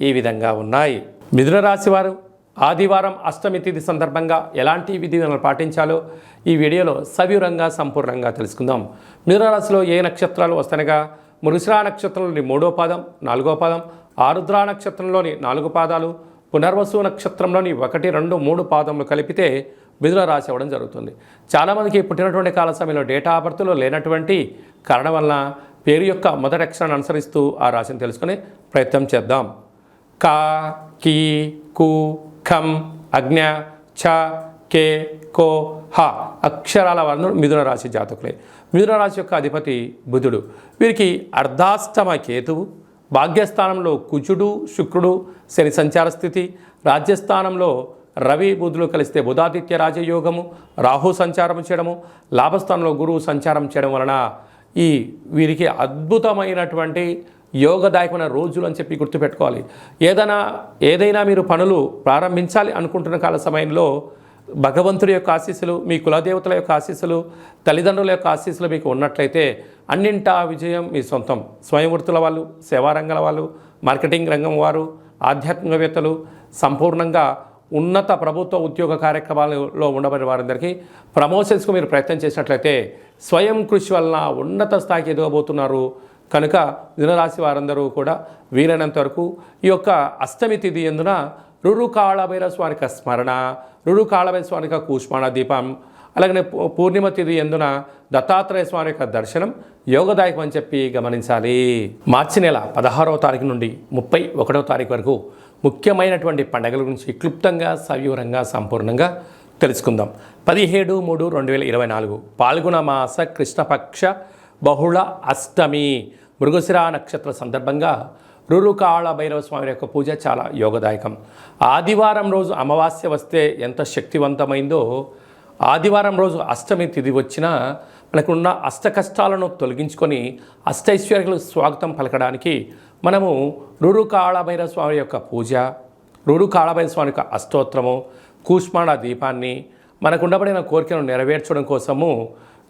ఈ విధంగా ఉన్నాయి. మిథున రాశి వారు ఆదివారం అష్టమి తిథి సందర్భంగా ఎలాంటి విధివిధానాలు పాటించాలో ఈ వీడియోలో సవివరంగా సంపూర్ణంగా తెలుసుకుందాం. మిథునరాశిలో ఏ నక్షత్రాలు వస్తనగా మృషిరా నక్షత్రంలోని మూడో పాదం నాలుగో పాదం ఆరుద్ర నక్షత్రంలోని నాలుగు పాదాలు పునర్వసు నక్షత్రంలోని ఒకటి రెండు మూడు పాదములు కలిపితే మిథున రాశి అవ్వడం జరుగుతుంది. చాలామందికి పుట్టినటువంటి కాల సమయంలో డేటా ఆఫ్ లేనటువంటి కారణం వలన పేరు యొక్క మొదటి అక్షరాన్ని అనుసరిస్తూ ఆ రాశిని తెలుసుకునే ప్రయత్నం చేద్దాం. కా కీ కు ఖం అజ్ఞ ఛ కే కో హ అక్షరాల వర్ణుడు మిథున రాశి జాతకులే. మిథున రాశి యొక్క అధిపతి బుధుడు. వీరికి అర్ధాష్టమ కేతువు భాగ్యస్థానంలో కుజుడు శుక్రుడు శని సంచార స్థితి రాజ్యస్థానంలో రవి బుధులు కలిస్తే బుధాదిత్య రాజయోగము రాహు సంచారం చేయడము లాభస్థానంలో గురువు సంచారం చేయడం వలన ఈ వీరికి అద్భుతమైనటువంటి యోగదాయకమైన రోజులు అని చెప్పి గుర్తుపెట్టుకోవాలి. ఏదైనా ఏదైనా మీరు పనులు ప్రారంభించాలి అనుకుంటున్న కాల సమయంలో భగవంతుడి యొక్క ఆశీస్సులు మీ కులదేవతల యొక్క ఆశీస్సులు తల్లిదండ్రుల యొక్క ఆశీస్సులు మీకు ఉన్నట్లయితే అన్నింటా విజయం మీ సొంతం. స్వయంవృత్తుల వాళ్ళు సేవారంగాల వాళ్ళు మార్కెటింగ్ రంగం వారు ఆధ్యాత్మికవేత్తలు సంపూర్ణంగా ఉన్నత ప్రభుత్వ ఉద్యోగ కార్యక్రమాలలో ఉండబడిన వారందరికీ ప్రమోషన్స్కు మీరు ప్రయత్నం చేసినట్లయితే స్వయం కృషి వలన ఉన్నత స్థాయికి ఎదగబోతున్నారు కనుక దినరాశి వారందరూ కూడా వీలైనంత వరకు ఈ యొక్క అష్టమి తిథి ఎందున రురుకాళభైర స్వామిక స్మరణ రురుకాళభైర స్వామిక కూష్మాణ దీపం అలాగనే పూ- పూర్ణిమ తిథి ఎందున దత్తాత్రేయ స్వామి యొక్క దర్శనం యోగదాయకం అని చెప్పి గమనించాలి. మార్చి నెల పదహారవ తారీఖు నుండి ముప్పై ఒకటవ తారీఖు వరకు ముఖ్యమైనటువంటి పండుగల గురించి క్లుప్తంగా సవివరంగా సంపూర్ణంగా తెలుసుకుందాం. పదిహేడు మూడు రెండు వేల ఇరవై నాలుగు పాల్గొన మాస కృష్ణపక్ష బహుళ అష్టమి మృగశిర నక్షత్ర సందర్భంగా రురుకాళ భైరవ స్వామి యొక్క పూజ చాలా యోగదాయకం. ఆదివారం రోజు అమావాస్య వస్తే ఎంత శక్తివంతమైందో ఆదివారం రోజు అష్టమి తిథి వచ్చినా మనకున్న అష్ట కష్టాలను తొలగించుకొని అష్టైశ్వర్యులకు స్వాగతం పలకడానికి మనము రురుకాళభైరవ స్వామి యొక్క పూజ రురుకాళభైరవ స్వామి యొక్క అష్టోత్తరము కూష్మాణ దీపాన్ని మనకు ఉండబడిన కోరికను నెరవేర్చడం కోసము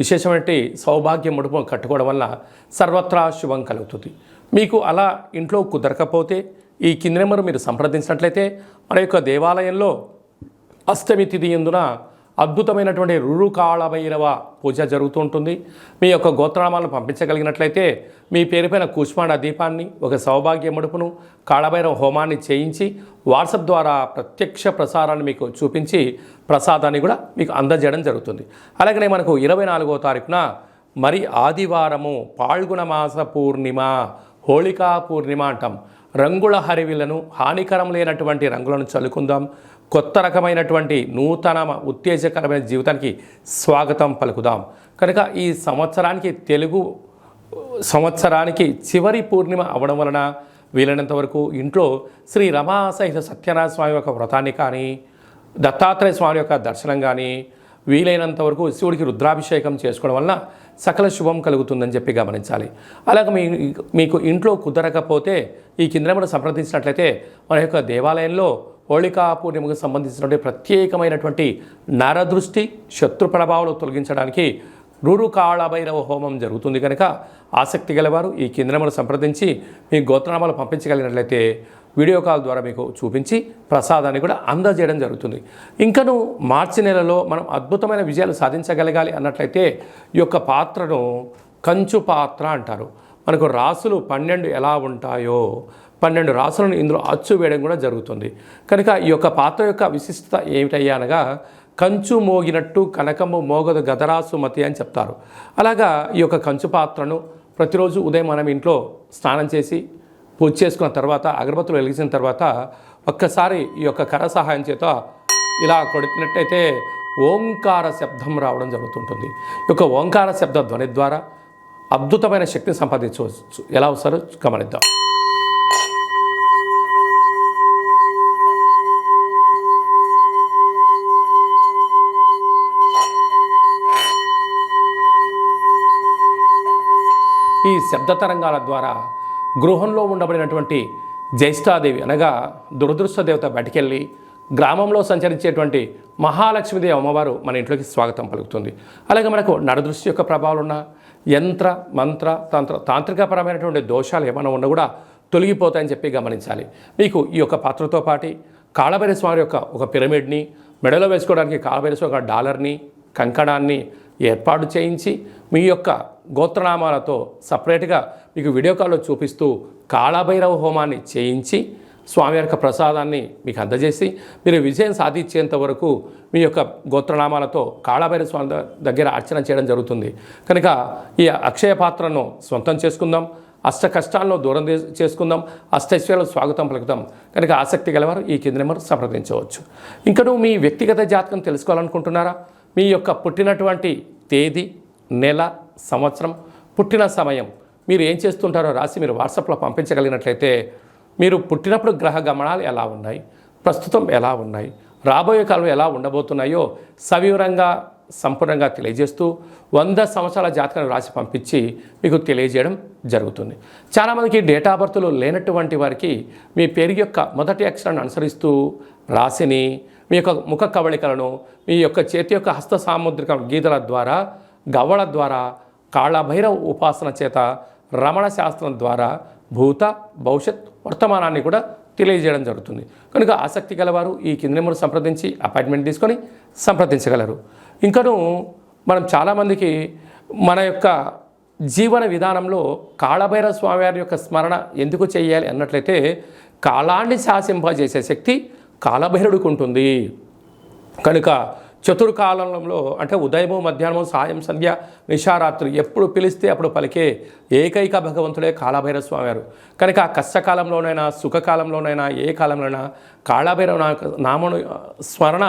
విశేషమైన సౌభాగ్య ముడుపు కట్టుకోవడం వల్ల సర్వత్రా శుభం కలుగుతుంది. మీకు అలా ఇంట్లో కుదరకపోతే ఈ కింది నెంబర్ మీరు సంప్రదించినట్లయితే మన యొక్క దేవాలయంలో అష్టమి తిథి ఎందున అద్భుతమైనటువంటి రురుకాళభైరవ పూజ జరుగుతూ ఉంటుంది మీ యొక్క గోత్రనామాలను పంపించగలిగినట్లయితే మీ పేరుపైన కూష్మాండ దీపాన్ని ఒక సౌభాగ్య ముడుపును కాళభైరవ హోమాన్ని చేయించి వాట్సాప్ ద్వారా ప్రత్యక్ష ప్రసారాన్ని మీకు చూపించి ప్రసాదాన్ని కూడా మీకు అందజేయడం జరుగుతుంది. అలాగనే మనకు ఇరవై నాలుగో తారీఖున మరి ఆదివారము పాల్గుణ మాస పూర్ణిమ హోళికా పూర్ణిమ అంటాం. రంగుల హరివిలను హానికరం లేనటువంటి రంగులను చల్లుకుందాం. కొత్త రకమైనటువంటి నూతన ఉత్తేజకరమైన జీవితానికి స్వాగతం పలుకుదాం. కనుక ఈ సంవత్సరానికి తెలుగు సంవత్సరానికి చివరి పూర్ణిమ అవడం వలన వీలైనంత వరకు ఇంట్లో శ్రీ రమా సహిత సత్యనారాయణ స్వామి యొక్క వ్రతాన్ని కానీ దత్తాత్రేయ స్వామి యొక్క దర్శనం కానీ వీలైనంత వరకు శివుడికి రుద్రాభిషేకం చేసుకోవడం వలన సకల శుభం కలుగుతుందని చెప్పి గమనించాలి. అలాగే మీ మీకు ఇంట్లో కుదరకపోతే ఈ కింద సంప్రదించినట్లయితే మన యొక్క దేవాలయంలో హోళికా పూర్ణిమకు సంబంధించినటువంటి ప్రత్యేకమైనటువంటి నరదృష్టి శత్రు ప్రభావాలు తొలగించడానికి రూరు కాళభైరవ హోమం జరుగుతుంది కనుక ఆసక్తి గలవారు ఈ కేంద్రమును సంప్రదించి మీ గోత్రనామాలు పంపించగలిగినట్లయితే వీడియో కాల్ ద్వారా మీకు చూపించి ప్రసాదాన్ని కూడా అందజేయడం జరుగుతుంది. ఇంకను మార్చి నెలలో మనం అద్భుతమైన విజయాలు సాధించగలగాలి అన్నట్లయితే ఈ యొక్క పాత్రను కంచు పాత్ర అంటారు. మనకు రాసులు పన్నెండు ఎలా ఉంటాయో పన్నెండు రాసులను ఇందులో అచ్చు వేయడం కూడా జరుగుతుంది. కనుక ఈ యొక్క పాత్ర యొక్క విశిష్టత ఏమిటయ్యా అనగా కంచు మోగినట్టు కనకము మోగదు గదరాసు మతి అని చెప్తారు. అలాగా ఈ యొక్క కంచు పాత్రను ప్రతిరోజు ఉదయం మనం ఇంట్లో స్నానం చేసి పూజ చేసుకున్న తర్వాత అగరబత్తులు వెలిగించిన తర్వాత ఒక్కసారి ఈ యొక్క కర సహాయం చేత ఇలా కొడుతున్నట్టయితే ఓంకార శబ్దం రావడం జరుగుతుంటుంది. ఈ యొక్క ఓంకార శబ్ద ధ్వని ద్వారా అద్భుతమైన శక్తిని సంపాదించవచ్చు. ఎలా వస్తారో గమనిద్దాం. ఈ శబ్ద తరంగాల ద్వారా గృహంలో ఉండబడినటువంటి జ్యేష్ఠాదేవి అనగా దురదృష్ట దేవత బయటికెళ్ళి గ్రామంలో సంచరించేటువంటి మహాలక్ష్మీదేవి అమ్మవారు మన ఇంట్లోకి స్వాగతం పలుకుతుంది. అలాగే మనకు నడదృష్టి యొక్క ప్రభావాలు ఉన్న యంత్ర మంత్ర తంత్ర తాంత్రికపరమైనటువంటి దోషాలు ఏమైనా ఉన్నా కూడా తొలగిపోతాయని చెప్పి గమనించాలి. మీకు ఈ యొక్క పాత్రతో పాటి కాళభైర స్వామి యొక్క ఒక పిరమిడ్ని మెడలో వేసుకోవడానికి కాళభైర స్వామి ఒక డాలర్ని కంకణాన్ని ఏర్పాటు చేయించి మీ యొక్క గోత్రనామాలతో సపరేట్గా మీకు వీడియో కాల్లో చూపిస్తూ కాళభైరవ హోమాన్ని చేయించి స్వామి యొక్క ప్రసాదాన్ని మీకు అందజేసి మీరు విజయం సాధించేంత వరకు మీ యొక్క గోత్రనామాలతో కాళభైరవ స్వామి దగ్గర అర్చన చేయడం జరుగుతుంది. కనుక ఈ అక్షయ పాత్రను సొంతం చేసుకుందాం. అష్ట కష్టాలను దూరం చేసుకుందాం. అష్టైశ్వర్యాలు స్వాగతం పలుకుతాం కనుక ఆసక్తి గలవారు ఈ కింద నెంబర్ సంప్రదించవచ్చు. ఇంకను మీ వ్యక్తిగత జాతకం తెలుసుకోవాలనుకుంటున్నారా? మీ యొక్క పుట్టినటువంటి తేదీ నెల సంవత్సరం పుట్టిన సమయం మీరు ఏం చేస్తుంటారో రాసి మీరు వాట్సాప్లో పంపించగలిగినట్లయితే మీరు పుట్టినప్పుడు గ్రహ గమనాలు ఎలా ఉన్నాయి? ప్రస్తుతం ఎలా ఉన్నాయి? రాబోయే కాలం ఎలా ఉండబోతున్నాయో సవివరంగా సంపూర్ణంగా తెలియజేస్తూ వంద సంవత్సరాల జాతకాన్ని రాసి పంపించి మీకు తెలియజేయడం జరుగుతుంది. చాలామందికి డేటా బర్త్లు లేనటువంటి వారికి మీ పేరు యొక్క మొదటి అక్షరాన్ని అనుసరిస్తూ రాశిని మీ యొక్క ముఖ కవళికలను మీ యొక్క చేతి యొక్క హస్త సాముద్రిక గీతల ద్వారా గవ్వల ద్వారా కాళభైరవ ఉపాసన చేత రమణ శాస్త్రం ద్వారా భూత భవిష్యత్ వర్తమానాన్ని కూడా తెలియజేయడం జరుగుతుంది. కనుక ఆసక్తి గలవారు ఈ కింది నెంబర్ సంప్రదించి అపాయింట్మెంట్ తీసుకొని సంప్రదించగలరు. ఇంకను మనం చాలామందికి మన యొక్క జీవన విధానంలో కాళభైరవ స్వామివారి యొక్క స్మరణ ఎందుకు చేయాలి అన్నట్లయితే కాలాన్ని శాసింపజేసే శక్తి కాలభైరుడికి ఉంటుంది. కనుక చతుర్కాలంలో అంటే ఉదయము మధ్యాహ్నము సాయం సంధ్య నిషారాత్రి ఎప్పుడు పిలిస్తే అప్పుడు పలికే ఏకైక భగవంతుడే కాళభైరవ స్వామివారు కనుక ఆ కష్టకాలంలోనైనా సుఖకాలంలోనైనా ఏ కాలంలోనైనా కాళభైరవ నా- నామను స్మరణ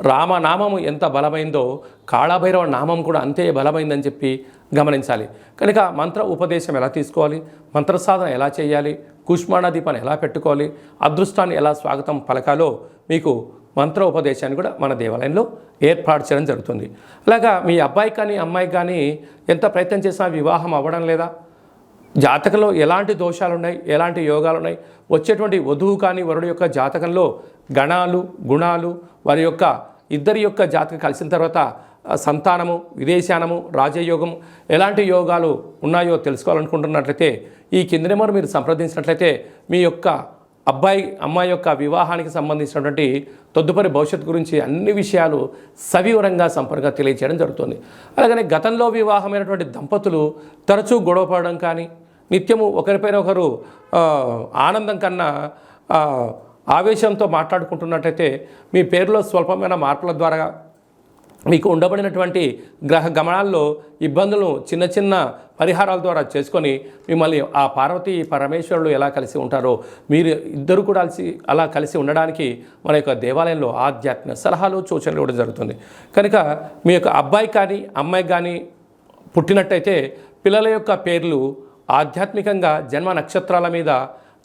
రామనామము ఎంత బలమైందో కాళభైరవ నామం కూడా అంతే బలమైందని చెప్పి గమనించాలి. కనుక మంత్ర ఉపదేశం ఎలా తీసుకోవాలి? మంత్ర సాధన ఎలా చేయాలి? కుష్మాణ దీపాన్ని ఎలా పెట్టుకోవాలి? అదృష్టాన్ని ఎలా స్వాగతం పలకాలో మీకు మంత్ర ఉపదేశాన్ని కూడా మన దేవాలయంలో ఏర్పాటు చేయడం జరుగుతుంది. అలాగా మీ అబ్బాయి కానీ అమ్మాయి కానీ ఎంత ప్రయత్నం చేసినా వివాహం అవ్వడం లేదా? జాతకంలో ఎలాంటి దోషాలు ఉన్నాయి ఎలాంటి యోగాలు ఉన్నాయి వచ్చేటువంటి వధువు కానీ వరుడు యొక్క జాతకంలో గణాలు గుణాలు వారి యొక్క ఇద్దరి యొక్క జాతకం కలిసిన తర్వాత సంతానము విదేశానము రాజయోగం ఎలాంటి యోగాలు ఉన్నాయో తెలుసుకోవాలనుకుంటున్నట్లయితే ఈ కింద నెంబర్ మీరు సంప్రదించినట్లయితే మీ యొక్క అబ్బాయి అమ్మాయి యొక్క వివాహానికి సంబంధించినటువంటి తదుపరి భవిష్యత్తు గురించి అన్ని విషయాలు సవివరంగా సంపర్కంగా తెలియజేయడం జరుగుతుంది. అలాగనే గతంలో వివాహమైనటువంటి దంపతులు తరచూ గొడవపడడం కానీ నిత్యము ఒకరిపైన ఒకరు ఆనందం కన్నా ఆవేశంతో మాట్లాడుకుంటున్నట్టయితే మీ పేరులో స్వల్పమైన మార్పుల ద్వారా మీకు ఉండబడినటువంటి గ్రహ గమనాల్లో ఇబ్బందులను చిన్న చిన్న పరిహారాల ద్వారా చేసుకొని మిమ్మల్ని ఆ పార్వతి పరమేశ్వరులు ఎలా కలిసి ఉంటారో మీరు ఇద్దరు కూడా కలిసి అలా కలిసి ఉండడానికి మన యొక్క దేవాలయంలో ఆధ్యాత్మిక సలహాలు సూచనలు ఇవ్వడం జరుగుతుంది. కనుక మీ యొక్క అబ్బాయి కానీ అమ్మాయి కానీ పుట్టినట్టయితే పిల్లల యొక్క పేర్లు ఆధ్యాత్మికంగా జన్మ నక్షత్రాల మీద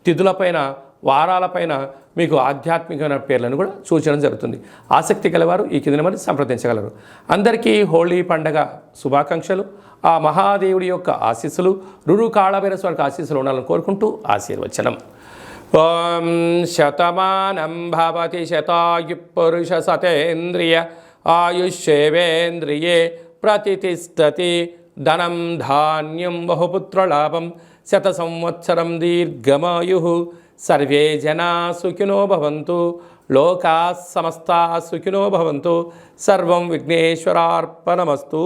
తిథులపైన వారాలపైన మీకు ఆధ్యాత్మికమైన పేర్లను కూడా సూచన జరుగుతుంది. ఆసక్తి గలవారు ఈ కింద మరి సంప్రదించగలరు. అందరికీ హోళీ పండగ శుభాకాంక్షలు. ఆ మహాదేవుడి యొక్క ఆశీస్సులు రురు కాళభైర ఆశీస్సులు ఉండాలని కోరుకుంటూ ఆశీర్వచనం. ఓం శతమానం భవతి శతాయు పురుష సతేంద్రియ ఆయుష్యేవేంద్రియే ప్రతిష్టతి ధనం ధాన్యం బహుపుత్రలాభం శత సంవత్సరం దీర్ఘమాయు. సర్వే జనా సుఖినో భవంతు లోకా సమస్తా సుఖినో భవంతు సర్వం విఘ్నేశ్వరార్పణమస్తు.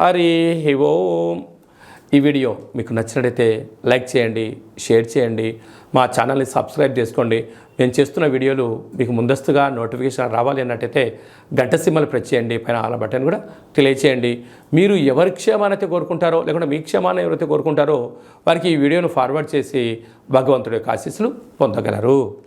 హరి ఓం. ఈ వీడియో మీకు నచ్చినట్టయితే లైక్ చేయండి షేర్ చేయండి మా ఛానల్ని సబ్స్క్రైబ్ చేసుకోండి. మేము చేస్తున్న వీడియోలు మీకు ముందస్తుగా నోటిఫికేషన్ రావాలి అన్నట్టయితే గంట సిమ్మలు ప్రెస్ చేయండి పైన ఆల బటన్ కూడా తెలియచేయండి. మీరు ఎవరి క్షేమాన్ని కోరుకుంటారో లేకుంటే మీ క్షేమాన్ని ఎవరైతే కోరుకుంటారో వారికి ఈ వీడియోను ఫార్వర్డ్ చేసి భగవంతుడి యొక్క ఆశీస్సులు పొందగలరు.